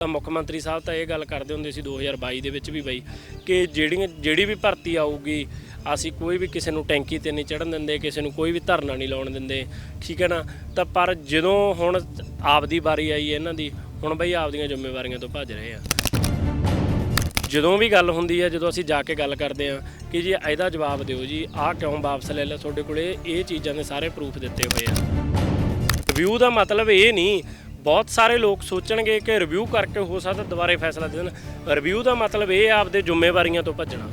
ਤਾਂ ਮੁੱਖ ਮੰਤਰੀ ਸਾਹਿਬ ਤਾਂ ਇਹ ਗੱਲ ਕਰਦੇ ਹੁੰਦੇ ਸੀ 2022 ਦੇ ਵਿੱਚ ਵੀ ਬਈ ਕਿ ਜਿਹੜੀਆਂ, ਜਿਹੜੀ ਵੀ ਭਰਤੀ ਆਊਗੀ, ਅਸੀਂ ਕੋਈ ਵੀ ਕਿਸੇ ਨੂੰ ਟੈਂਕੀ ਤੇ ਨਹੀਂ ਚੜਨ ਦਿੰਦੇ, ਕਿਸੇ ਨੂੰ ਕੋਈ ਵੀ ਧਰਨਾ ਨਹੀਂ ਲਾਉਣ ਦਿੰਦੇ, ਠੀਕ ਹੈ ਨਾ? ਤਾਂ ਪਰ ਜਦੋਂ ਹੁਣ ਆਪਦੀ ਵਾਰੀ ਆਈ ਇਹਨਾਂ ਦੀ, ਹੁਣ ਬਈ ਆਪਦੀਆਂ ਜ਼ਿੰਮੇਵਾਰੀਆਂ ਤੋਂ ਭੱਜ ਰਹੇ ਆ। ਜਦੋਂ ਵੀ ਗੱਲ ਹੁੰਦੀ ਹੈ ਜਦੋਂ ਅਸੀਂ ਜਾ ਕੇ ਗੱਲ ਕਰਦੇ ਆ ਕਿ ਜੀ ਇਹਦਾ ਜਵਾਬ ਦਿਓ ਜੀ, ਆਹ ਕਿਉਂ ਵਾਪਸ ਲੈ ਲਿਆ? ਤੁਹਾਡੇ ਕੋਲੇ ਇਹ ਚੀਜ਼ਾਂ ਦੇ ਸਾਰੇ ਪ੍ਰੂਫ ਦਿੱਤੇ ਹੋਏ ਆ। ਰਿਵਿਊ ਦਾ ਮਤਲਬ ਇਹ ਨਹੀਂ ਬਹੁਤ ਸਾਰੇ ਲੋਕ ਸੋਚਣਗੇ ਕਿ ਰਿਵਿਊ ਕਰਕੇ ਹੋ ਸਕਦਾ ਦੁਬਾਰੇ ਫੈਸਲਾ ਦੇ ਦੇਣ। ਰਿਵਿਊ ਦਾ ਮਤਲਬ ਇਹ ਆ ਆਪਦੇ ਜ਼ਿੰਮੇਵਾਰੀਆਂ ਤੋਂ ਭੱਜਣਾ।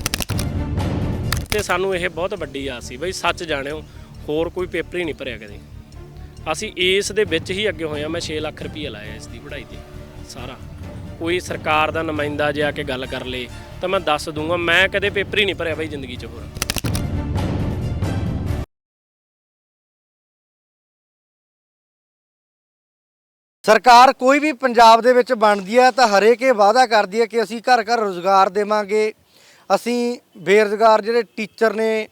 ਤੇ ਸਾਨੂੰ ਇਹ ਬਹੁਤ ਵੱਡੀ ਆਸ ਸੀ ਬਈ ਸੱਚ ਜਾਣਿਓ, ਹੋਰ ਕੋਈ ਪੇਪਰ ਹੀ ਨਹੀਂ ਭਰਿਆ ਕਦੇ। ਅਸੀਂ ਇਸ ਦੇ ਵਿੱਚ ਹੀ ਅੱਗੇ ਹੋਏ ਆ, ਮੈਂ 6 ਲੱਖ ਰੁਪਏ ਲਾਇਆ ਇਸ ਦੀ ਪੜ੍ਹਾਈ ਤੇ, ਸਾਰਾ। ਕੋਈ ਸਰਕਾਰ ਦਾ ਨੁਮਾਇੰਦਾ ਜੇ ਆ ਕੇ ਗੱਲ ਕਰ ਲੇ, ਤਾਂ ਮੈਂ ਦੱਸ ਦੂੰਗਾ, ਮੈਂ ਕਦੇ ਪੇਪਰ ਹੀ ਨਹੀਂ ਭਰਿਆ ਬਈ ਜ਼ਿੰਦਗੀ 'ਚ ਹੋਰ। ਸਰਕਾਰ ਕੋਈ ਵੀ ਪੰਜਾਬ ਦੇ ਵਿੱਚ ਬਣਦੀ ਹੈ ਤਾਂ ਹਰੇਕ ਇਹ ਵਾਅਦਾ ਕਰਦੀ ਹੈ ਕਿ ਅਸੀਂ ਘਰ ਘਰ ਰੋਜ਼ਗਾਰ ਦੇਵਾਂਗੇ, ਅਸੀਂ ਬੇਰੁਜ਼ਗਾਰ ਜਿਹੜੇ ਟੀਚਰ ਨੇ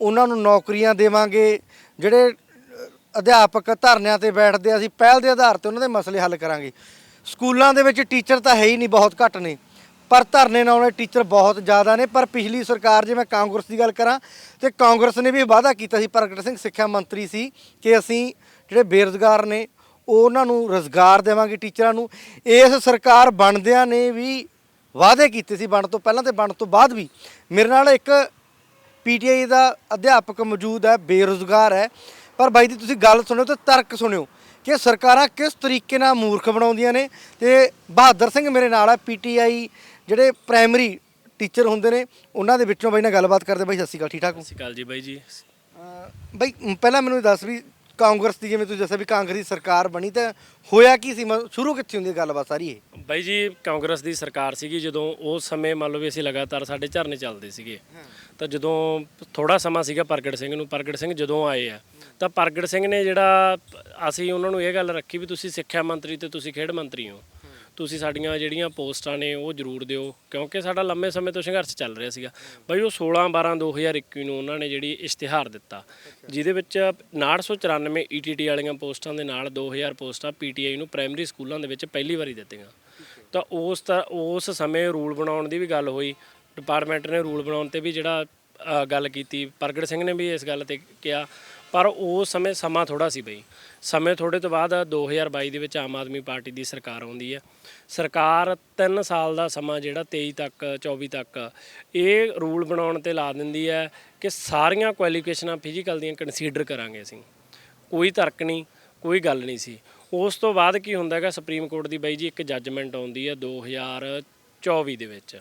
ਉਹਨਾਂ ਨੂੰ ਨੌਕਰੀਆਂ ਦੇਵਾਂਗੇ, ਜਿਹੜੇ ਅਧਿਆਪਕ ਧਰਨਿਆਂ ਤੇ ਬੈਠਦੇ ਅਸੀਂ ਪਹਿਲ ਦੇ ਆਧਾਰ ਤੇ ਉਹਨਾਂ ਦੇ ਮਸਲੇ ਹੱਲ ਕਰਾਂਗੇ। ਸਕੂਲਾਂ ਦੇ ਵਿੱਚ ਟੀਚਰ ਤਾਂ ਹੈ ਹੀ ਨਹੀਂ, ਬਹੁਤ ਘੱਟ ਨੇ। ਪਰ ਧਰਨੇ ਨਾਲ ਵਾਲੇ ਟੀਚਰ ਬਹੁਤ ਜ਼ਿਆਦਾ ਨੇ, ਪਰ ਪਿਛਲੀ ਸਰਕਾਰ ਜੇ ਮੈਂ ਕਾਂਗਰਸ ਦੀ ਗੱਲ ਕਰਾਂ ਤੇ ਕਾਂਗਰਸ ਨੇ ਵੀ ਵਾਅਦਾ ਕੀਤਾ ਸੀ, ਪ੍ਰਗਟ ਸਿੰਘ ਸਿੱਖਿਆ ਮੰਤਰੀ ਸੀ ਕਿ ਅਸੀਂ ਜਿਹੜੇ ਬੇਰੁਜ਼ਗਾਰ ਨੇ ਉਹਨਾਂ ਨੂੰ ਰੋਜ਼ਗਾਰ ਦੇਵਾਂਗੇ ਟੀਚਰਾਂ ਨੂੰ। ਇਸ ਸਰਕਾਰ ਬਣਦਿਆਂ ਨੇ ਵੀ ਵਾਅਦੇ ਕੀਤੇ ਸੀ ਬਣ ਤੋਂ ਪਹਿਲਾਂ ਤੇ ਬਣ ਤੋਂ ਬਾਅਦ ਵੀ। ਮੇਰੇ ਨਾਲ ਇੱਕ ਪੀਟੀਆਈ ਦਾ ਅਧਿਆਪਕ ਮੌਜੂਦ ਹੈ ਬੇਰੁਜ਼ਗਾਰ ਹੈ। ਪਰ ਬਾਈ ਦੀ ਤੁਸੀਂ ਗੱਲ ਸੁਣਿਓ ਤੇ ਤਰਕ ਸੁਣਿਓ ਕਿ ਸਰਕਾਰਾਂ ਕਿਸ ਤਰੀਕੇ ਨਾਲ ਮੂਰਖ ਬਣਾਉਂਦੀਆਂ ਨੇ ਤੇ ਬਹਾਦਰ ਸਿੰਘ ਮੇਰੇ ਨਾਲ ਹੈ ਪੀਟੀਆਈ ਜਿਹੜੇ ਪ੍ਰਾਇਮਰੀ ਟੀਚਰ ਹੁੰਦੇ ਨੇ ਉਹਨਾਂ ਦੇ ਵਿੱਚੋਂ ਬਾਈ ਨਾਲ ਗੱਲਬਾਤ ਕਰਦੇ। ਬਾਈ ਸਤਿ ਸ਼੍ਰੀ ਅਕਾਲ ਠੀਕ ਠਾਕ ਹੋ? ਸਤਿ ਸ਼੍ਰੀ ਅਕਾਲ ਜੀ ਬਾਈ ਜੀ। ਬਾਈ ਪਹਿਲਾਂ ਮੈਨੂੰ ਦੱਸ ਵੀ ਕਾਂਗਰਸ ਦੀ, ਜਿਵੇਂ ਤੁਸੀਂ ਦੱਸਿਆ ਵੀ ਕਾਂਗਰਸ ਦੀ ਸਰਕਾਰ ਬਣੀ ਤਾਂ ਹੋਇਆ ਕੀ ਸੀ? ਮ- ਸ਼ੁਰੂ ਕਿੱਥੇ ਹੁੰਦੀ ਹੈ ਗੱਲਬਾਤ ਸਾਰੀ ਇਹ? ਬਾਈ ਜੀ, ਕਾਂਗਰਸ ਦੀ ਸਰਕਾਰ ਸੀਗੀ, ਜਦੋਂ ਉਸ ਸਮੇਂ ਮੰਨ ਲਓ ਵੀ ਅਸੀਂ ਲਗਾਤਾਰ ਸਾਡੇ ਝਰਨੇ ਚੱਲਦੇ ਸੀਗੇ। ਤਾਂ ਜਦੋਂ ਥੋੜਾ ਸਮਾਂ ਸੀਗਾ ਪ੍ਰਗਟ ਸਿੰਘ ਨੂੰ, ਪ੍ਰਗਟ ਸਿੰਘ ਜਦੋਂ ਆਏ ਆ, ਤਾਂ ਪ੍ਰਗਟ ਸਿੰਘ ਨੇ ਜਿਹੜਾ, ਅਸੀਂ ਉਹਨਾਂ ਨੂੰ ਇਹ ਗੱਲ ਰੱਖੀ ਵੀ ਤੁਸੀਂ ਸਿੱਖਿਆ ਮੰਤਰੀ ਤੇ ਤੁਸੀਂ ਖੇਡ ਮੰਤਰੀ ਹੋ। ਤੁਸੀਂ ਸਾਡੀਆਂ ਜਿਹੜੀਆਂ ਪੋਸਟਾਂ ਨੇ ਉਹ ਜ਼ਰੂਰ ਦਿਓ ਕਿਉਂਕਿ ਸਾਡਾ ਲੰਮੇ ਸਮੇਂ ਤੋਂ ਸੰਘਰਸ਼ ਚੱਲ ਰਿਹਾ ਸੀਗਾ। ਬਾਈ ਉਹ 16 12 2021 ਨੂੰ ਉਹਨਾਂ ਨੇ ਜਿਹੜੀ ਇਸ਼ਤਿਹਾਰ ਦਿੱਤਾ ਜਿਹਦੇ ਵਿੱਚ 994 ਈਟੀਟੀ ਵਾਲੀਆਂ ਪੋਸਟਾਂ ਦੇ ਨਾਲ 2000 ਪੋਸਟਾਂ ਪੀਟੀਆਈ ਨੂੰ ਪ੍ਰਾਇਮਰੀ ਸਕੂਲਾਂ ਦੇ ਵਿੱਚ ਪਹਿਲੀ ਵਾਰੀ ਦਿੱਤੀਆਂ। ਤਾਂ ਉਸ ਤਾਂ ਉਸ ਸਮੇਂ ਰੂਲ ਬਣਾਉਣ ਦੀ ਵੀ ਗੱਲ ਹੋਈ ਡਿਪਾਰਟਮੈਂਟ ਨੇ ਰੂਲ ਬਣਾਉਣ ਤੇ ਵੀ ਜਿਹੜਾ ਗੱਲ ਕੀਤੀ ਪ੍ਰਗਟ ਸਿੰਘ ਨੇ ਵੀ ਇਸ ਗੱਲ ਤੇ ਕਿਹਾ। ਪਰ ਉਸ ਸਮੇਂ ਸਮਾਂ ਥੋੜਾ ਸੀ ਬਈ। ਸਮੇਂ ਥੋੜੇ ਤੋਂ ਬਾਅਦ 2022 ਦੇ ਵਿੱਚ ਆਮ ਆਦਮੀ ਪਾਰਟੀ ਦੀ ਸਰਕਾਰ ਆਉਂਦੀ ਹੈ। ਸਰਕਾਰ 3 ਸਾਲ ਦਾ ਸਮਾਂ ਜਿਹੜਾ 23 ਤੱਕ 24 ਤੱਕ ਇਹ ਰੂਲ ਬਣਾਉਣ ਤੇ ਲਾ ਦਿੰਦੀ ਹੈ ਕਿ ਸਾਰੀਆਂ ਕੁਆਲੀਫਿਕੇਸ਼ਨਾਂ ਫਿਜ਼ੀਕਲ ਦੀਆਂ ਕੰਸੀਡਰ ਕਰਾਂਗੇ ਅਸੀਂ। ਕੋਈ ਤਰਕ ਨਹੀਂ, ਕੋਈ ਗੱਲ ਨਹੀਂ ਸੀ। ਉਸ ਤੋਂ ਬਾਅਦ ਕੀ ਹੁੰਦਾ ਹੈਗਾ, ਸੁਪਰੀਮ ਕੋਰਟ ਦੀ ਬਾਈ ਜੀ ਇੱਕ ਜੱਜਮੈਂਟ ਆਉਂਦੀ ਹੈ 2024 ਦੇ ਵਿੱਚ।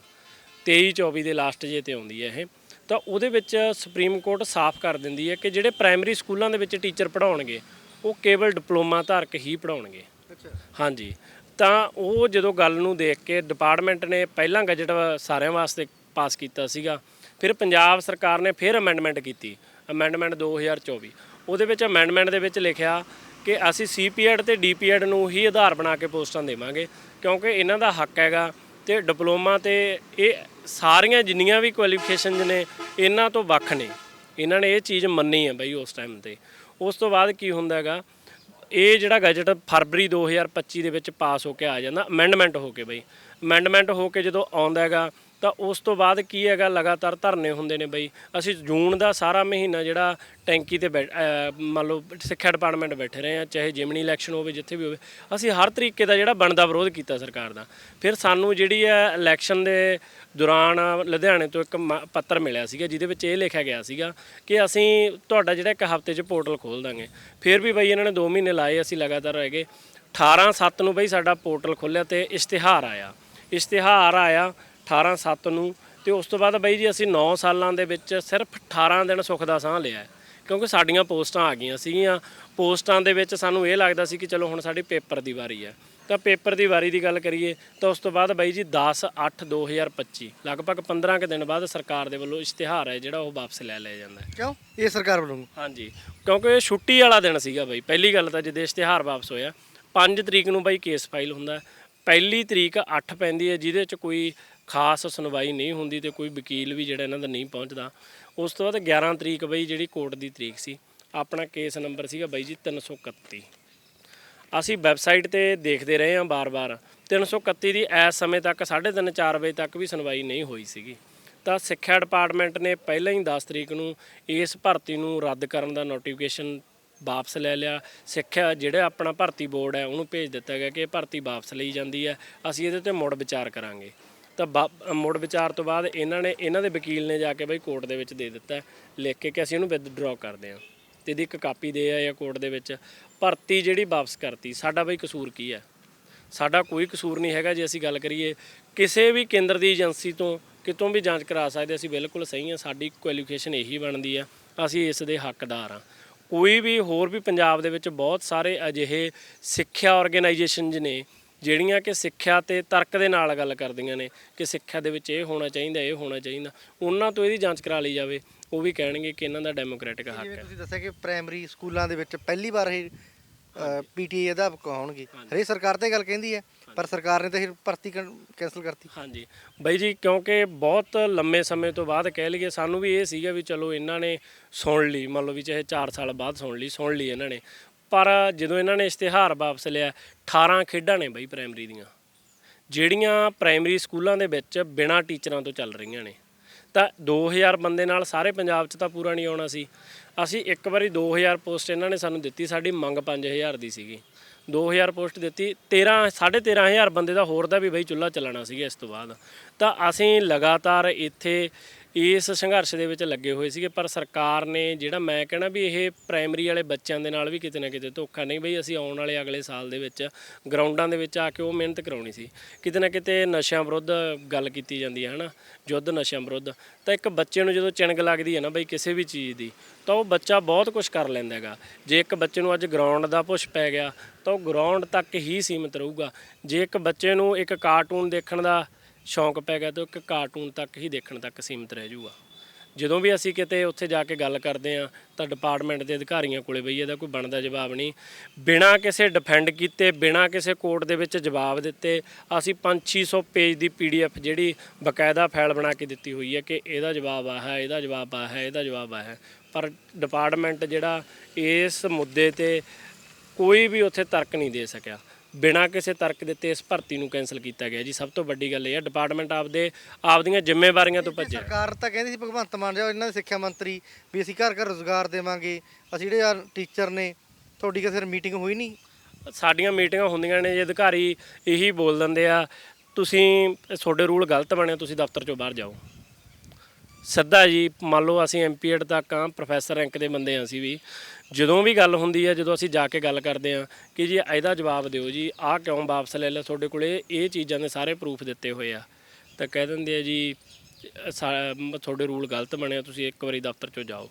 23 24 ਦੇ ਲਾਸਟ ਜੇ ਤੇ ਆਉਂਦੀ ਹੈ ਇਹ। ਤਾਂ ਉਹਦੇ ਵਿੱਚ ਸੁਪਰੀਮ ਕੋਰਟ ਸਾਫ਼ ਕਰ ਦਿੰਦੀ ਹੈ ਕਿ ਜਿਹੜੇ ਪ੍ਰਾਇਮਰੀ ਸਕੂਲਾਂ ਦੇ ਵਿੱਚ ਟੀਚਰ ਪੜਾਉਣਗੇ ਉਹ ਕੇਵਲ ਡਿਪਲੋਮਾ ਧਾਰਕ ਹੀ ਪੜਾਉਣਗੇ ਅੱਛਾ। ਹਾਂਜੀ। ਤਾਂ ਉਹ ਜਦੋਂ ਗੱਲ ਨੂੰ ਦੇਖ ਕੇ ਡਿਪਾਰਟਮੈਂਟ ਨੇ ਪਹਿਲਾਂ ਗਜਟ ਸਾਰਿਆਂ ਵਾਸਤੇ ਪਾਸ ਕੀਤਾ ਸੀਗਾ ਫਿਰ ਪੰਜਾਬ ਸਰਕਾਰ ਨੇ ਫਿਰ ਅਮੈਂਡਮੈਂਟ ਕੀਤੀ ਅਮੈਂਡਮੈਂਟ 2024 ਉਹਦੇ ਵਿੱਚ ਅਮੈਂਡਮੈਂਟ ਦੇ ਵਿੱਚ ਲਿਖਿਆ ਕਿ ਅਸੀਂ ਸੀਪੀਐਡ ਤੇ ਡੀਪੀਐਡ ਨੂੰ ਹੀ ਆਧਾਰ ਬਣਾ ਕੇ ਪੋਸਟਾਂ ਦੇਵਾਂਗੇ ਕਿਉਂਕਿ ਇਹਨਾਂ ਦਾ ਹੱਕ ਹੈਗਾ ਤੇ ਡਿਪਲੋਮਾ ਤੇ ਇਹ ਸਾਰੀਆਂ ਜਿੰਨੀਆਂ ਵੀ ਕੁਆਲੀਫਿਕੇਸ਼ਨ ਨੇ, ਇਹਨਾਂ ਤੋਂ ਵੱਖ ਨੇ। ਇਹਨਾਂ ਨੇ ਇਹ ਚੀਜ਼ ਮੰਨੀ ਹੈ ਬਈ ਉਸ ਟਾਈਮ ਤੇ। ਉਸ ਤੋਂ ਬਾਅਦ ਕੀ ਹੁੰਦਾ ਹੈਗਾ, ਇਹ ਜਿਹੜਾ ਗਜਟ ਫਰਵਰੀ 2025 ਦੇ ਵਿੱਚ ਪਾਸ ਹੋ ਕੇ ਆ ਜਾਂਦਾ ਅਮੈਂਡਮੈਂਟ ਹੋ ਕੇ ਬਈ। ਅਮੈਂਡਮੈਂਟ ਹੋ ਕੇ ਜਦੋਂ ਆਉਂਦਾ ਹੈਗਾ ਤਾਂ ਉਸ ਤੋਂ ਬਾਅਦ ਕੀ ਹੈਗਾ, ਲਗਾਤਾਰ ਧਰਨੇ ਹੁੰਦੇ ਨੇ ਬਈ। ਅਸੀਂ ਜੂਨ ਦਾ ਸਾਰਾ ਮਹੀਨਾ ਜਿਹੜਾ ਟੈਂਕੀ ਤੇ ਬੈਠ- ਅਹ, ਮੰਨ ਲਓ ਸਿੱਖਿਆ ਡਿਪਾਰਟਮੈਂਟ ਬੈਠੇ ਰਹੇ ਆ ਚਾਹੇ ਜਿਮਨੀ ਇਲੈਕਸ਼ਨ ਹੋਵੇ, ਜਿੱਥੇ ਵੀ ਹੋਵੇ, ਅਸੀਂ ਹਰ ਤਰੀਕੇ ਦਾ ਜਿਹੜਾ ਬਣਦਾ ਵਿਰੋਧ ਕੀਤਾ ਸਰਕਾਰ ਦਾ। ਫਿਰ ਸਾਨੂੰ ਜਿਹੜੀ ਹੈ ਇਲੈਕਸ਼ਨ ਦੇ ਦੌਰਾਨ ਲੁਧਿਆਣੇ ਤੋਂ ਇੱਕ ਮ- ਪੱਤਰ ਮਿਲਿਆ ਸੀਗਾ, ਜਿਹਦੇ ਵਿੱਚ ਇਹ ਲਿਖਿਆ ਗਿਆ ਸੀਗਾ ਕਿ ਅਸੀਂ ਤੁਹਾਡਾ ਜਿਹੜਾ ਇੱਕ ਹਫ਼ਤੇ 'ਚ ਪੋਰਟਲ ਖੋਲ ਦਾਂਗੇ। ਫਿਰ ਵੀ ਬਈ ਇਹਨਾਂ ਨੇ 2 ਮਹੀਨੇ ਲਾਏ, ਅਸੀਂ ਲਗਾਤਾਰ ਰਹਿ ਗਏ। 18 7 ਨੂੰ ਬਈ ਸਾਡਾ ਪੋਰਟਲ ਖੋਲ੍ਹਿਆ ਤੇ ਇਸ਼ਤਿਹਾਰ ਆਇਆ। ਇਸ਼ਤਿਹਾਰ ਆਇਆ 18 7 ਨੂੰ ਤੇ ਉਸ ਤੋਂ ਬਾਅਦ ਬਈ ਜੀ ਅਸੀਂ 9 ਸਾਲਾਂ ਦੇ ਵਿੱਚ ਸਿਰਫ 18 ਦਿਨ ਸੁੱਖ ਦਾ ਸਾਹ ਲਿਆ। ਕਿਉਂਕਿ ਸਾਡੀਆਂ ਪੋਸਟਾਂ ਆ ਗਈਆਂ ਸੀਗੀਆਂ। ਪੋਸਟਾਂ ਦੇ ਵਿੱਚ ਸਾਨੂੰ ਇਹ ਲੱਗਦਾ ਸੀ ਕਿ ਚਲੋ ਹੁਣ ਸਾਡੀ ਪੇਪਰ ਦੀ ਵਾਰੀ ਹੈ। ਤਾਂ ਪੇਪਰ ਦੀ ਵਾਰੀ ਦੀ ਗੱਲ ਕਰੀਏ ਤਾਂ ਉਸ ਤੋਂ ਬਾਅਦ ਬਾਈ ਜੀ 10 8 2025 ਲਗਭਗ 15 ਕੁ ਦਿਨ ਬਾਅਦ ਸਰਕਾਰ ਦੇ ਵੱਲੋਂ ਇਸ਼ਤਿਹਾਰ ਹੈ ਜਿਹੜਾ ਉਹ ਵਾਪਸ ਲੈ ਲਿਆ ਜਾਂਦਾ ਹੈ। ਕਿਉਂ? ਇਹ ਸਰਕਾਰ ਵੱਲੋਂ? ਹਾਂਜੀ ਕਿਉਂਕਿ ਇਹ ਛੁੱਟੀ ਵਾਲਾ ਦਿਨ ਸੀਗਾ ਬਾਈ। ਪਹਿਲੀ ਗੱਲ ਤਾਂ ਜਦੋਂ ਇਸ਼ਤਿਹਾਰ ਵਾਪਸ ਹੋਇਆ 5 ਤਰੀਕ ਨੂੰ ਬਾਈ ਕੇਸ ਫਾਈਲ ਹੁੰਦਾ। ਪਹਿਲੀ ਤਰੀਕ 8 ਪੈਂਦੀ ਹੈ, ਜਿਹਦੇ 'ਚ ਕੋਈ ਖਾਸ ਸੁਣਵਾਈ ਨਹੀਂ ਹੁੰਦੀ ਤੇ ਕੋਈ ਵਕੀਲ ਵੀ ਜਿਹੜਾ ਇਹਨਾਂ ਦਾ ਨਹੀਂ ਪਹੁੰਚਦਾ। ਉਸ ਤੋਂ ਬਾਅਦ 11 ਤਰੀਕ ਬਈ ਜਿਹੜੀ ਕੋਰਟ ਦੀ ਤਰੀਕ ਸੀ, ਆਪਣਾ ਕੇਸ ਨੰਬਰ ਸੀਗਾ ਬਾਈ ਜੀ 331 ਅਸੀਂ ਵੈਬਸਾਈਟ ਤੇ ਦੇਖਦੇ ਰਹੇ ਹਾਂ ਬਾਰ-ਬਾਰ 331 ਦੀ ਇਸ ਸਮੇਂ ਤੱਕ 3:30 4 ਵਜੇ ਤੱਕ ਵੀ ਸੁਣਵਾਈ ਨਹੀਂ ਹੋਈ ਸੀਗੀ। ਤਾਂ ਸਿੱਖਿਆ ਡਿਪਾਰਟਮੈਂਟ ਨੇ ਪਹਿਲਾਂ ਹੀ 10 ਤਰੀਕ ਨੂੰ ਇਸ ਭਰਤੀ ਨੂੰ ਰੱਦ ਕਰਨ ਦਾ ਨੋਟੀਫਿਕੇਸ਼ਨ ਵਾਪਸ ਲੈ ਲਿਆ। ਸਿੱਖਿਆ ਜਿਹੜਾ ਆਪਣਾ ਭਰਤੀ ਬੋਰਡ ਹੈ, ਉਹਨੂੰ ਭੇਜ ਦਿੱਤਾ ਗਿਆ ਕਿ ਇਹ ਭਰਤੀ ਵਾਪਸ ਲਈ ਜਾਂਦੀ ਹੈ। ਅਸੀਂ ਇਹਦੇ ਤੇ ਮੁੜ ਵਿਚਾਰ ਕਰਾਂਗੇ। ਤਾਂ ਵਾ- ਮੁੜ ਵਿਚਾਰ ਤੋਂ ਬਾਅਦ ਇਹਨਾਂ ਨੇ, ਇਹਨਾਂ ਦੇ ਵਕੀਲ ਨੇ ਜਾ ਕੇ ਬਈ ਕੋਰਟ ਦੇ ਵਿੱਚ ਦੇ ਦਿੱਤਾ ਲਿਖ ਕੇ ਕਿ ਅਸੀਂ ਇਹਨੂੰ ਵਿਦਡਰਾਅ ਕਰਦੇ ਹਾਂ। ਤੇ ਇਹਦੀ ਇੱਕ ਕਾਪੀ ਦੇ ਆਏ ਆ ਕੋਰਟ ਦੇ ਵਿੱਚ। ਭਰਤੀ ਜਿਹੜੀ ਵਾਪਸ ਕਰਤੀ, ਸਾਡਾ ਬਈ ਕਸੂਰ ਕੀ ਹੈ? ਸਾਡਾ ਕੋਈ ਕਸੂਰ ਨਹੀਂ ਹੈਗਾ ਜੇ ਅਸੀਂ ਗੱਲ ਕਰੀਏ, ਕਿਸੇ ਵੀ ਕੇਂਦਰ ਦੀ ਏਜੰਸੀ ਤੋਂ ਕਿਤੋਂ ਵੀ ਜਾਂਚ ਕਰਾ ਸਕਦੇ, ਅਸੀਂ ਬਿਲਕੁਲ ਸਹੀ ਹਾਂ। ਸਾਡੀ ਕੁਆਲੀਫਿਕੇਸ਼ਨ ਇਹੀ ਬਣਦੀ ਆ ਅਸੀਂ ਇਸ ਦੇ ਹੱਕਦਾਰ ਹਾਂ। ਕੋਈ ਵੀ ਹੋਰ ਵੀ ਪੰਜਾਬ ਦੇ ਵਿੱਚ ਬਹੁਤ ਸਾਰੇ ਅਜਿਹੇ ਸਿੱਖਿਆ ਆਰਗੇਨਾਈਜੇਸ਼ਨਸ ਨੇ ਜਿਹੜੀਆਂ ਕਿ ਸਿੱਖਿਆ ਤੇ ਤਰਕ ਦੇ ਨਾਲ ਗੱਲ ਕਰਦੀਆਂ ਨੇ ਕਿ ਸਿੱਖਿਆ ਦੇ ਵਿੱਚ ਇਹ ਹੋਣਾ ਚਾਹੀਦਾ ਇਹ ਹੋਣਾ ਚਾਹੀਦਾ। ਉਹਨਾਂ ਤੋਂ ਇਹਦੀ ਜਾਂਚ ਕਰਾ ਲਈ ਜਾਵੇ ਉਹ ਵੀ ਕਹਿਣਗੇ ਕਿ ਇਹਨਾਂ ਦਾ ਡੈਮੋਕ੍ਰੈਟਿਕ ਹੱਕ ਜਿਵੇਂ ਹੈ। ਤੁਸੀਂ ਦੱਸਿਆ ਕਿ ਪ੍ਰਾਇਮਰੀ ਸਕੂਲਾਂ ਦੇ ਵਿੱਚ ਪਹਿਲੀ ਵਾਰ ਇਹ ਪੀਟੀਏ ਅਧਿਆਪਕ ਆਉਣਗੇ ਹਰੇ ਸਰਕਾਰ ਤੇ ਗੱਲ ਕਹਿੰਦੀ ਹੈ। ਪਰ ਸਰਕਾਰ ਨੇ ਤਾਂ ਇਹ ਭਰਤੀ ਕੈਨਸਲ ਕਰਤੀ। ਹਾਂਜੀ। ਬਾਈ ਜੀ, ਕਿਉਂਕਿ ਬਹੁਤ ਲੰਮੇ ਸਮੇਂ ਤੋਂ ਬਾਅਦ ਕਹਿ ਲਈਏ, ਸਾਨੂੰ ਵੀ ਇਹ ਸੀਗਾ ਵੀ ਚਲੋ ਇਹਨਾਂ ਨੇ ਸੁਣ ਲਈ, ਮੰਨ ਲਓ ਵੀ ਚਾਹੇ 4 ਸਾਲ ਬਾਅਦ ਸੁਣ ਲਈ ਸੁਣ ਲਈ ਇਹਨਾਂ ਨੇ। ਪਰ ਜਦੋਂ ਇਹਨਾਂ ਨੇ ਇਸ਼ਤਿਹਾਰ ਵਾਪਸ ਲਿਆ 18 ਖੇਡਾਂ ਨੇ ਬਾਈ ਪ੍ਰਾਇਮਰੀ ਦੀਆਂ। ਜਿਹੜੀਆਂ ਪ੍ਰਾਇਮਰੀ ਸਕੂਲਾਂ ਦੇ ਵਿੱਚ ਬਿਨਾਂ ਟੀਚਰਾਂ ਤੋਂ ਚੱਲ ਰਹੀਆਂ ਨੇ। ਤਾਂ 2000 ਬੰਦੇ ਨਾਲ ਸਾਰੇ ਪੰਜਾਬ 'ਚ ਤਾਂ ਪੂਰਾ ਨਹੀਂ ਆਉਣਾ ਸੀ। ਅਸੀਂ ਇੱਕ ਵਾਰੀ 2000 ਪੋਸਟ ਇਹਨਾਂ ਨੇ ਸਾਨੂੰ ਦਿੱਤੀ, ਸਾਡੀ ਮੰਗ 5000 ਦੀ ਸੀਗੀ। 2000 ਪੋਸਟ ਦਿੱਤੀ 13 13500 ਬੰਦੇ ਦਾ ਹੋਰ ਦਾ ਵੀ ਬਈ ਚੁੱਲ੍ਹਾ ਚੱਲਣਾ ਸੀਗਾ ਇਸ ਤੋਂ ਬਾਅਦ। ਤਾਂ ਅਸੀਂ ਲਗਾਤਾਰ ਇੱਥੇ ਇਸ ਸੰਘਰਸ਼ ਦੇ ਵਿੱਚ ਲੱਗੇ ਹੋਏ ਸੀਗੇ, ਪਰ ਸਰਕਾਰ ਨੇ ਜਿਹੜਾ ਮੈਂ ਕਹਿਣਾ ਵੀ ਇਹ ਪ੍ਰਾਇਮਰੀ ਵਾਲੇ ਬੱਚਿਆਂ ਦੇ ਨਾਲ ਵੀ ਕਿਤੇ ਨਾ ਕਿਤੇ ਧੋਖਾ ਨਹੀਂ, ਬਈ ਅਸੀਂ ਆਉਣ ਵਾਲੇ ਅਗਲੇ ਸਾਲ ਦੇ ਵਿੱਚ ਗਰਾਊਂਡਾਂ ਦੇ ਵਿੱਚ ਆ ਕੇ ਉਹ ਮਿਹਨਤ ਕਰਾਉਣੀ ਸੀ। ਕਿਤੇ ਨਾ ਕਿਤੇ ਨਸ਼ਿਆਂ ਵਿਰੁੱਧ ਗੱਲ ਕੀਤੀ ਜਾਂਦੀ ਹੈ, ਹਨਾ? ਯੁੱਧ ਨਸ਼ਿਆਂ ਵਿਰੁੱਧ। ਤਾਂ ਇੱਕ ਬੱਚੇ ਨੂੰ ਜਦੋਂ ਚਿਣਗ ਲੱਗਦੀ ਹੈ ਨਾ ਬਈ ਕਿਸੇ ਵੀ ਚੀਜ਼ ਦੀ, ਤਾਂ ਉਹ ਬੱਚਾ ਬਹੁਤ ਕੁਝ ਕਰ ਲੈਂਦਾ ਹੈਗਾ। ਜੇ ਇੱਕ ਬੱਚੇ ਨੂੰ ਅੱਜ ਗਰਾਊਂਡ ਦਾ ਪੁਸ਼ ਪੈ ਗਿਆ, ਤਾਂ ਉਹ ਗਰਾਊਂਡ ਤੱਕ ਹੀ ਸੀਮਿਤ ਰਹੂਗਾ। ਜੇ ਇੱਕ ਬੱਚੇ ਨੂੰ ਇੱਕ ਕਾਰਟੂਨ ਦੇਖਣ ਦਾ ਸ਼ੌਂਕ ਪੈ ਗਿਆ ਤਾਂ ਉਹ ਇੱਕ ਕਾਰਟੂਨ ਤੱਕ ਹੀ ਦੇਖਣ ਤੱਕ ਸੀਮਿਤ ਰਹਿ ਜਾਊਗਾ ਜਦੋਂ ਵੀ ਅਸੀਂ ਕਿਤੇ ਉੱਥੇ ਜਾ ਕੇ ਗੱਲ ਕਰਦੇ ਆ ਤਾਂ ਡਿਪਾਰਟਮੈਂਟ ਦੇ ਅਧਿਕਾਰੀਆਂ ਕੋਲੇ ਬਈ ਇਹਦਾ ਕੋਈ ਬਣਦਾ ਜਵਾਬ ਨਹੀਂ। ਬਿਨਾਂ ਕਿਸੇ ਡਿਫੈਂਡ ਕੀਤੇ, ਬਿਨਾਂ ਕਿਸੇ ਕੋਰਟ ਦੇ ਵਿੱਚ ਜਵਾਬ ਦਿੱਤੇ, ਅਸੀਂ 5-600 ਪੇਜ ਦੀ ਪੀਡੀਐਫ ਜਿਹੜੀ ਬਕਾਇਦਾ ਫਾਈਲ ਬਣਾ ਕੇ ਦਿੱਤੀ ਹੋਈ ਹੈ ਕਿ ਇਹਦਾ ਜਵਾਬ ਆ ਹੈ, ਇਹਦਾ ਜਵਾਬ ਆ ਹੈ, ਇਹਦਾ ਜਵਾਬ ਆ ਹੈ। ਪਰ ਡਿਪਾਰਟਮੈਂਟ ਜਿਹੜਾ ਇਸ ਮੁੱਦੇ ਤੇ ਕੋਈ ਵੀ ਉੱਥੇ ਤਰਕ ਨਹੀਂ ਦੇ ਸਕਿਆ। ਬਿਨਾਂ ਕਿਸੇ ਤਰਕ ਦਿੱਤੇ ਇਸ ਭਰਤੀ ਨੂੰ ਕੈਨਸਲ ਕੀਤਾ ਗਿਆ ਜੀ। ਸਭ ਤੋਂ ਵੱਡੀ ਗੱਲ ਇਹ ਹੈ ਡਿਪਾਰਟਮੈਂਟ ਆਪਦੇ ਆਪਦੀਆਂ ਜ਼ਿੰਮੇਵਾਰੀਆਂ ਤੋਂ ਭੱਜਿਆ। ਸਰਕਾਰ ਤਾਂ ਕਹਿੰਦੀ ਸੀ ਭਗਵੰਤ ਮਾਨ ਜੀ ਇਹਨਾਂ ਦੇ ਸਿੱਖਿਆ ਮੰਤਰੀ ਵੀ ਅਸੀਂ ਘਰ ਘਰ ਰੋਜ਼ਗਾਰ ਦੇਵਾਂਗੇ। ਅਸੀਂ ਜਿਹੜੇ ਆ ਟੀਚਰ ਨੇ ਤੁਹਾਡੀ ਕਿਸੇ ਮੀਟਿੰਗ ਹੋਈ ਨਹੀਂ? ਸਾਡੀਆਂ ਮੀਟਿੰਗਾਂ ਹੁੰਦੀਆਂ ਨੇ ਜੇ ਅਧਿਕਾਰੀ ਇਹੀ ਬੋਲ ਦਿੰਦੇ ਆ ਤੁਸੀਂ ਤੁਹਾਡੇ ਰੂਲ ਗਲਤ ਬਣੇ ਤੁਸੀਂ ਦਫ਼ਤਰ ਚੋਂ ਬਾਹਰ ਜਾਓ। ਸਿੱਧਾ ਜੀ, ਮੰਨ ਲਓ ਅਸੀਂ ਐਮਪੀਐਡ ਤੱਕ ਆ ਪ੍ਰੋਫੈਸਰ ਰੈਂਕ ਦੇ ਬੰਦੇ ਆ ਅਸੀਂ ਵੀ। ਜਦੋਂ ਵੀ ਗੱਲ ਹੁੰਦੀ ਹੈ, ਜਦੋਂ ਅਸੀਂ ਜਾ ਕੇ ਗੱਲ ਕਰਦੇ ਆ ਕਿ ਜੀ ਇਹਦਾ ਜਵਾਬ ਦਿਓ ਜੀ, ਆਹ ਕਿਉਂ ਵਾਪਸ ਲੈ ਲਿਆ? ਤੁਹਾਡੇ ਕੋਲੇ ਇਹ ਚੀਜ਼ਾਂ ਦੇ ਸਾਰੇ ਪ੍ਰੂਫ ਦਿੱਤੇ ਹੋਏ ਆ। ਤਾਂ ਕਹਿ ਦਿੰਦੇ ਆ ਜੀ, ਸਾ- ਤੁਹਾਡੇ ਰੂਲ ਗਲਤ ਬਣੇ ਆ, ਤੁਸੀਂ ਇੱਕ ਵਾਰੀ ਦਫ਼ਤਰ ਚੋਂ ਜਾਓ।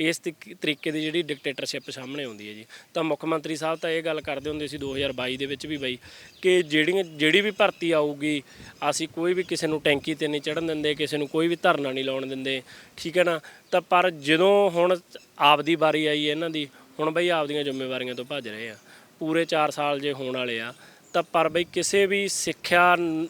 ਇਸ ਤਰੀਕ- ਤਰੀਕੇ ਦੀ ਜਿਹੜੀ ਡਿਕਟੇਟਰਸ਼ਿਪ ਸਾਹਮਣੇ ਆਉਂਦੀ ਹੈ ਜੀ। ਤਾਂ ਮੁੱਖ ਮੰਤਰੀ ਸਾਹਿਬ ਤਾਂ ਇਹ ਗੱਲ ਕਰਦੇ ਹੁੰਦੇ ਸੀ 2022 ਦੇ ਵਿੱਚ ਵੀ ਬਈ ਕਿ ਜਿਹੜੀਆਂ, ਜਿਹੜੀ ਵੀ ਭਰਤੀ ਆਊਗੀ, ਅਸੀਂ ਕੋਈ ਵੀ ਕਿਸੇ ਨੂੰ ਟੈਂਕੀ ਤੇ ਨਹੀਂ ਚੜਨ ਦਿੰਦੇ, ਕਿਸੇ ਨੂੰ ਕੋਈ ਵੀ ਧਰਨਾ ਨਹੀਂ ਲਾਉਣ ਦਿੰਦੇ, ਠੀਕ ਹੈ ਨਾ? ਤਾਂ ਪਰ ਜਦੋਂ ਹੁਣ ਆਪਦੀ ਵਾਰੀ ਆਈ ਇਹਨਾਂ ਦੀ, ਹੁਣ ਬਈ ਆਪਦੀਆਂ ਜ਼ਿੰਮੇਵਾਰੀਆਂ ਤੋਂ ਭੱਜ ਰਹੇ ਆ। ਪੂਰੇ 4 ਸਾਲ ਜੇ ਹੋਣ ਵਾਲੇ ਆ, ਤਾਂ ਪਰ ਬਈ ਕਿਸੇ ਵੀ ਸਿੱਖਿਆ ਨ-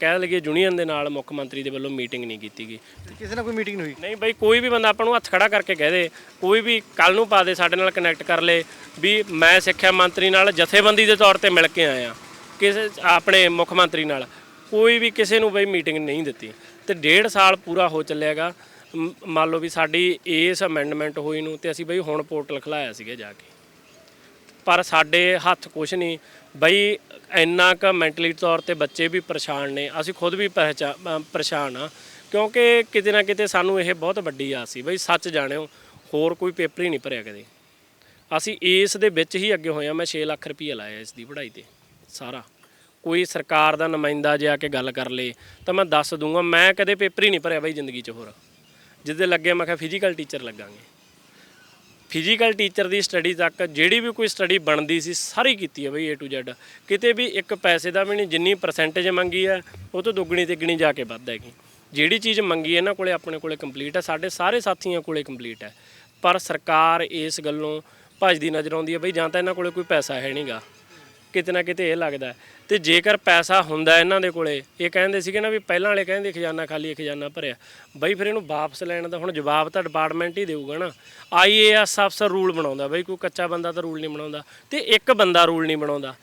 ਕਹਿ ਲਈਏ ਯੂਨੀਅਨ ਦੇ ਨਾਲ ਮੁੱਖ ਮੰਤਰੀ ਦੇ ਵੱਲੋਂ ਮੀਟਿੰਗ ਨਹੀਂ ਕੀਤੀ ਗਈ। ਕਿਸੇ ਨਾਲ ਕੋਈ ਮੀਟਿੰਗ ਨਹੀਂ ਹੋਈ? ਨਹੀਂ ਬਈ ਕੋਈ ਵੀ ਬੰਦਾ ਆਪਾਂ ਨੂੰ ਹੱਥ ਖੜਾ ਕਰਕੇ ਕਹਿ ਦੇ ਕੋਈ ਵੀ ਕੱਲ ਨੂੰ ਪਾ ਦੇ ਸਾਡੇ ਨਾਲ ਕਨੈਕਟ ਕਰ ਲੇ ਵੀ ਮੈਂ ਸਿੱਖਿਆ ਮੰਤਰੀ ਨਾਲ ਜਥੇਬੰਦੀ ਦੇ ਤੌਰ ਤੇ ਮਿਲ ਕੇ ਆਇਆ ਕਿਸੇ ਆਪਣੇ ਮੁੱਖ ਮੰਤਰੀ ਨਾਲ ਕੋਈ ਵੀ ਕਿਸੇ ਨੂੰ ਬਈ ਮੀਟਿੰਗ ਨਹੀਂ ਦਿੱਤੀ। ਤੇ ਡੇਢ ਸਾਲ ਪੂਰਾ ਹੋ ਚੱਲਿਆਗਾ ਮੰਨ ਲਓ ਵੀ ਸਾਡੀ ਇਸ ਅਮੈਂਡਮੈਂਟ ਹੋਈ ਨੂੰ ਤੇ ਅਸੀਂ ਬਈ ਹੁਣ ਪੋਰਟਲ ਖਲਾਇਆ ਸੀਗਾ ਜਾ ਕੇ। ਪਰ ਸਾਡੇ ਹੱਥ ਕੁਛ ਨਹੀਂ। ਬਈ ਇੰਨਾ ਕ ਮੈਂਟਲੀ ਤੌਰ ਤੇ ਬੱਚੇ ਵੀ ਪਰੇਸ਼ਾਨ ਨੇ। ਅਸੀਂ ਖੁਦ ਵੀ ਪਹਿਚਾ- ਪਰੇਸ਼ਾਨ ਆ ਕਿਉਂਕਿ ਕਿਤੇ ਨਾ ਕਿਤੇ ਸਾਨੂੰ ਇਹ ਬਹੁਤ ਵੱਡੀ ਆਸ ਸੀ। ਬਈ ਸੱਚ ਜਾਣਿਓ, ਹੋਰ ਕੋਈ ਪੇਪਰ ਹੀ ਨਹੀਂ ਭਰਿਆ ਕਦੇ। ਅਸੀਂ ਇਸ ਦੇ ਵਿੱਚ ਹੀ ਅੱਗੇ ਹੋਏ ਆ ਮੈਂ 6 ਲੱਖ ਰੁਪਏ ਲਾਇਆ ਇਸ ਦੀ ਪੜ੍ਹਾਈ ਤੇ। ਸਾਰਾ। ਕੋਈ ਸਰਕਾਰ ਦਾ ਨੁਮਾਇੰਦਾ ਜੇ ਆ ਕੇ ਗੱਲ ਕਰ ਲੇ, ਤਾਂ ਮੈਂ ਦੱਸ ਦੂੰਗਾ। ਮੈਂ ਕਦੇ ਪੇਪਰ ਹੀ ਨਹੀਂ ਭਰਿਆ ਬਈ ਜ਼ਿੰਦਗੀ 'ਚ ਹੋਰ। ਜਿੱਦੇ ਲੱਗੇ ਮੈਂ ਕਿਹਾ ਫਿਜ਼ੀਕਲ ਟੀਚਰ ਲੱਗਾਂਗੇ। ਫਿਜ਼ੀਕਲ ਟੀਚਰ ਦੀ ਸਟੱਡੀ ਤੱਕ ਜਿਹੜੀ ਵੀ ਕੋਈ ਸਟੱਡੀ ਬਣਦੀ ਸੀ, ਸਾਰੀ ਕੀਤੀ ਹੈ ਬਈ A to Z ਕਿਤੇ ਵੀ ਇੱਕ ਪੈਸੇ ਦਾ ਵੀ ਨਹੀਂ, ਜਿੰਨੀ ਪਰਸੈਂਟੇਜ ਮੰਗੀ ਹੈ, ਉਹ ਤੋਂ ਦੁੱਗਣੀ ਤਿੱਗਣੀ ਜਾ ਕੇ ਵੱਧ ਹੈਗੀ। ਜਿਹੜੀ ਚੀਜ਼ ਮੰਗੀ ਇਹਨਾਂ ਕੋਲੇ ਆਪਣੇ ਕੋਲੇ ਕੰਪਲੀਟ ਹੈ, ਸਾਡੇ ਸਾਰੇ ਸਾਥੀਆਂ ਕੋਲੇ ਕੰਪਲੀਟ ਹੈ। ਪਰ ਸਰਕਾਰ ਇਸ ਗੱਲੋਂ ਭੱਜਦੀ ਨਜ਼ਰ ਆਉਂਦੀ ਹੈ ਬਈ ਜਾਂ ਤਾਂ ਇਹਨਾਂ ਕੋਲੇ ਕੋਈ ਪੈਸਾ ਹੈ ਨਹੀਂਗਾ ਕਿਤੇ ਨਾ ਕਿਤੇ ਇਹ ਲੱਗਦਾ ਹੈ। ਤੇ ਜੇਕਰ ਪੈਸਾ ਹੁੰਦਾ ਇਹਨਾਂ ਦੇ ਕੋਲੇ, ਇਹ ਕਹਿੰਦੇ ਸੀਗੇ ਨਾ ਵੀ ਪਹਿਲਾਂ ਵਾਲੇ ਕਹਿੰਦੇ ਖਜ਼ਾਨਾ ਖਾਲੀ ਖਜ਼ਾਨਾ ਭਰਿਆ। ਬਈ ਫਿਰ ਇਹਨੂੰ ਵਾਪਸ ਲੈਣ ਦਾ ਹੁਣ ਜਵਾਬ ਤਾਂ ਡਿਪਾਰਟਮੈਂਟ ਹੀ ਦੇਊਗਾ ਨਾ। ਆਈਏਐਸ ਅਫਸਰ ਰੂਲ ਬਣਾਉਂਦਾ ਬਈ, ਕੋਈ ਕੱਚਾ ਬੰਦਾ ਤਾਂ ਰੂਲ ਨਹੀਂ ਬਣਾਉਂਦਾ। ਤੇ ਇੱਕ ਬੰਦਾ ਰੂਲ ਨਹੀਂ ਬਣਾਉਂਦਾ।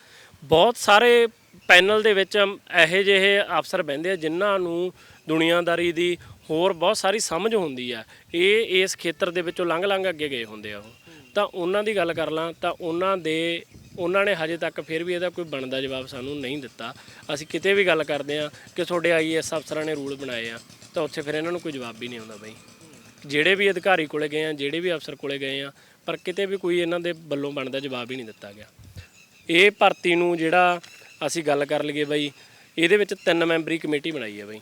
ਬਹੁਤ ਸਾਰੇ ਪੈਨਲ ਦੇ ਵਿੱਚ ਇਹੋ ਜਿਹੇ ਅਫਸਰ ਬਹਿੰਦੇ ਆ, ਜਿਨ੍ਹਾਂ ਨੂੰ ਦੁਨੀਆਦਾਰੀ ਦੀ ਹੋਰ ਬਹੁਤ ਸਾਰੀ ਸਮਝ ਹੁੰਦੀ ਆ। ਇਹ ਇਸ ਖੇਤਰ ਦੇ ਵਿੱਚੋਂ ਲੰਘ-ਲੰਘ ਅੱਗੇ ਗਏ ਹੁੰਦੇ ਆ ਉਹ। ਤਾਂ ਉਹਨਾਂ ਦੀ ਗੱਲ ਕਰ ਲਾਂ, ਤਾਂ ਉਹਨਾਂ ਦੇ ਉਹਨਾਂ ਨੇ ਹਜੇ ਤੱਕ ਫਿਰ ਵੀ ਇਹਦਾ ਕੋਈ ਬਣਦਾ ਜਵਾਬ ਸਾਨੂੰ ਨਹੀਂ ਦਿੱਤਾ। ਅਸੀਂ ਕਿਤੇ ਵੀ ਗੱਲ ਕਰਦੇ ਆ ਕਿ ਤੁਹਾਡੇ ਆਈਐਸ ਅਫਸਰਾਂ ਨੇ ਰੂਲ ਬਣਾਏ ਆ, ਤਾਂ ਉੱਥੇ ਫਿਰ ਇਹਨਾਂ ਨੂੰ ਕੋਈ ਜਵਾਬ ਵੀ ਨਹੀਂ ਆਉਂਦਾ ਬਈ। ਜਿਹੜੇ ਵੀ ਅਧਿਕਾਰੀ ਕੋਲੇ ਗਏ ਆ, ਜਿਹੜੇ ਵੀ ਅਫਸਰ ਕੋਲੇ ਗਏ ਆ, ਪਰ ਕਿਤੇ ਵੀ ਕੋਈ ਇਹਨਾਂ ਦੇ ਵੱਲੋਂ ਬਣਦਾ ਜਵਾਬ ਹੀ ਨਹੀਂ ਦਿੱਤਾ ਗਿਆ। ਇਹ ਭਰਤੀ ਨੂੰ ਜਿਹੜਾ ਅਸੀਂ ਗੱਲ ਕਰ ਲਈਏ ਬਈ, ਇਹਦੇ ਵਿੱਚ ਤਿੰਨ ਮੈਂਬਰੀ ਕਮੇਟੀ ਬਣਾਈ ਹੈ ਬਈ।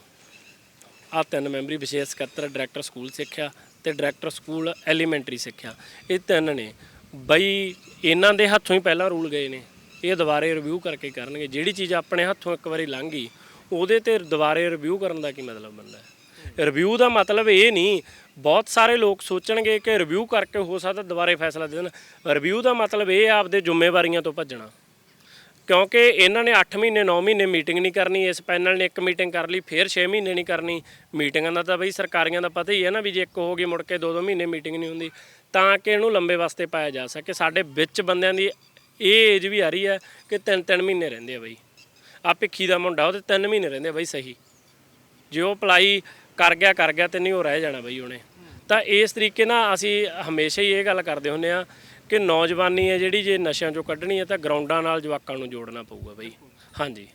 ਆ ਤਿੰਨ ਮੈਂਬਰੀ ਵਿਸ਼ੇਸ਼ ਸਕੱਤਰ, ਡਾਇਰੈਕਟਰ ਸਕੂਲ ਸਿੱਖਿਆ ਤੇ ਡਾਇਰੈਕਟਰ ਸਕੂਲ ਐਲੀਮੈਂਟਰੀ ਸਿੱਖਿਆ। ਇਹ ਤਿੰਨ ਨੇ। ਬਈ ਇਹਨਾਂ ਦੇ ਹੱਥੋਂ ਹੀ ਪਹਿਲਾਂ ਰੂਲ ਗਏ ਨੇ। ਇਹ ਦੁਬਾਰੇ ਰਿਵਿਊ ਕਰਕੇ ਕਰਨਗੇ। ਜਿਹੜੀ ਚੀਜ਼ ਆਪਣੇ ਹੱਥੋਂ ਇੱਕ ਵਾਰੀ ਲੰਘ ਗਈ, ਉਹਦੇ ਤੇ ਦੁਬਾਰੇ ਰਿਵਿਊ ਕਰਨ ਦਾ ਕੀ ਮਤਲਬ ਬਣਦਾ ਹੈ? ਰਿਵਿਊ ਦਾ ਮਤਲਬ ਇਹ ਨਹੀਂ, ਬਹੁਤ ਸਾਰੇ ਲੋਕ ਸੋਚਣਗੇ ਕਿ ਰਿਵਿਊ ਕਰਕੇ ਹੋ ਸਕਦਾ ਦੁਬਾਰੇ ਫੈਸਲਾ ਦੇ ਦੇਣ। ਰਿਵਿਊ ਦਾ ਮਤਲਬ ਇਹ ਆਪਦੇ ਜ਼ਿੰਮੇਵਾਰੀਆਂ ਤੋਂ ਭੱਜਣਾ। ਕਿਉਂਕਿ ਇਹਨਾਂ ਨੇ 8 ਮਹੀਨੇ 9 ਮਹੀਨੇ ਮੀਟਿੰਗ ਨਹੀਂ ਕਰਨੀ, ਇਸ ਪੈਨਲ ਨੇ ਇੱਕ ਮੀਟਿੰਗ ਕਰ ਲਈ, ਫਿਰ 6 ਮਹੀਨੇ ਨਹੀਂ ਕਰਨੀ। ਮੀਟਿੰਗਾਂ ਦਾ ਤਾਂ ਬਈ ਸਰਕਾਰੀਆਂ ਦਾ ਪਤਾ ਹੀ ਹੈ ਨਾ ਵੀ ਜੇ ਇੱਕ ਹੋ ਗਈ ਮੁੜ ਕੇ 2-2 ਮਹੀਨੇ ਮੀਟਿੰਗ ਨਹੀਂ ਹੁੰਦੀ, ਤਾਂ ਕਿ ਇਹਨੂੰ ਲੰਬੇ ਵਾਸਤੇ ਪਾਇਆ ਜਾ ਸਕੇ। ਸਾਡੇ ਵਿੱਚ ਬੰਦਿਆਂ ਦੀ ਇਹ ਏਜ ਵੀ ਆ ਰਹੀ ਹੈ ਕਿ 3-3 ਮਹੀਨੇ ਰਹਿੰਦੇ ਆ ਬਈ। ਆ ਭਿੱਖੀ ਦਾ ਮੁੰਡਾ ਉਹਦੇ 3 ਮਹੀਨੇ ਰਹਿੰਦੇ ਆ ਬਈ ਸਹੀ। ਜੇ ਉਹ ਅਪਲਾਈ ਕਰ ਗਿਆ ਕਰ ਗਿਆ ਤੇ ਨਹੀਂ ਉਹ ਰਹਿ ਜਾਣਾ ਬਈ ਉਹਨੇ। ਤਾਂ ਇਸ ਤਰੀਕੇ ਨਾਲ ਅਸੀਂ ਹਮੇਸ਼ਾ ਹੀ ਇਹ ਗੱਲ ਕਰਦੇ ਹੁੰਨੇ ਆ ਕਿ ਨੌਜਵਾਨੀ ਹੈ ਜਿਹੜੀ ਜੇ ਨਸ਼ਿਆਂ ਚੋਂ ਕੱਢਣੀ ਹੈ ਤਾਂ ਗਰਾਊਂਡਾਂ ਨਾਲ ਜਵਾਕਾਂ ਨੂੰ ਜੋੜਨਾ ਪਊਗਾ ਬਈ। ਹਾਂਜੀ।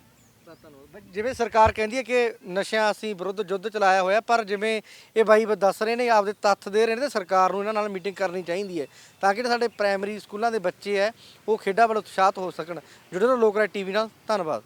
ਜਿਵੇਂ ਸਰਕਾਰ ਕਹਿੰਦੀ ਹੈ ਕਿ ਨਸ਼ਿਆਂ ਅਸੀਂ ਵਿਰੁੱਧ ਯੁੱਧ ਚਲਾਇਆ ਹੋਇਆ, ਪਰ ਜਿਵੇਂ ਇਹ ਬਾਈ ਦੱਸ ਰਹੇ ਨੇ, ਆਪਦੇ ਤੱਥ ਦੇ ਰਹੇ ਨੇ, ਤੇ ਸਰਕਾਰ ਨੂੰ ਇਹਨਾਂ ਨਾਲ ਮੀਟਿੰਗ ਕਰਨੀ ਚਾਹੀਦੀ ਹੈ ਤਾਂ ਕਿ ਸਾਡੇ ਪ੍ਰਾਇਮਰੀ ਸਕੂਲਾਂ ਦੇ ਬੱਚੇ ਹੈ, ਉਹ ਖੇਡਾਂ ਵੱਲ ਉਤਸ਼ਾਹਤ ਹੋ ਸਕਣ। ਜੁੜੇ ਰਹੋ ਲੋਕ ਰਾਏ ਟੀਵੀ ਨਾਲ। ਧੰਨਵਾਦ।